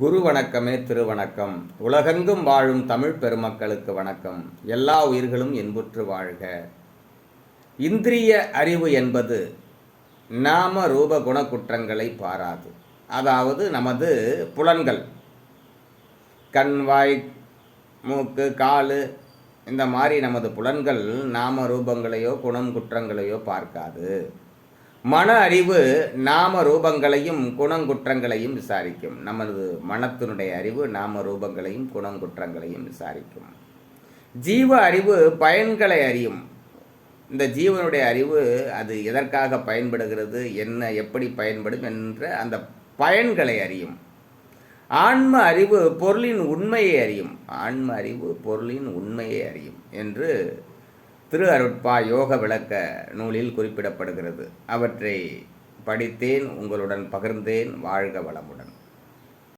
குரு வணக்கமே திருவணக்கம். உலகெங்கும் வாழும் தமிழ் பெருமக்களுக்கு வணக்கம். எல்லா உயிர்களும் இன்புற்று வாழ்க. இந்திரிய அறிவு என்பது நாம ரூப குணக்குற்றங்களை பாராது. அதாவது நமது புலன்கள். கண் வாய் மூக்கு காலு இந்த மாதிரி நமது புலன்கள் நாம ரூபங்களையோ குணம் குற்றங்களையோ பார்க்காது. மன அறிவு நாம ரூபங்களையும் குணங்குற்றங்களையும் விசாரிக்கும். நமது மனத்தினுடைய அறிவு நாம ரூபங்களையும் குணங்குற்றங்களையும் விசாரிக்கும். ஜீவ அறிவு பயன்களை அறியும். இந்த ஜீவனுடைய அறிவு அது எதற்காக பயன்படுகிறது என்ன எப்படி பயன்படும் என்ற அந்த பயன்களை அறியும். ஆன்ம அறிவு பொருளின் உண்மையை அறியும். ஆன்ம அறிவு பொருளின் உண்மையை அறியும் என்று திரு அருட்பா யோக விளக்க நூலில் குறிப்பிடப்படுகிறது. அவற்றை படித்தேன் உங்களுடன் பகிர்ந்தேன் வாழ்க வளமுடன்.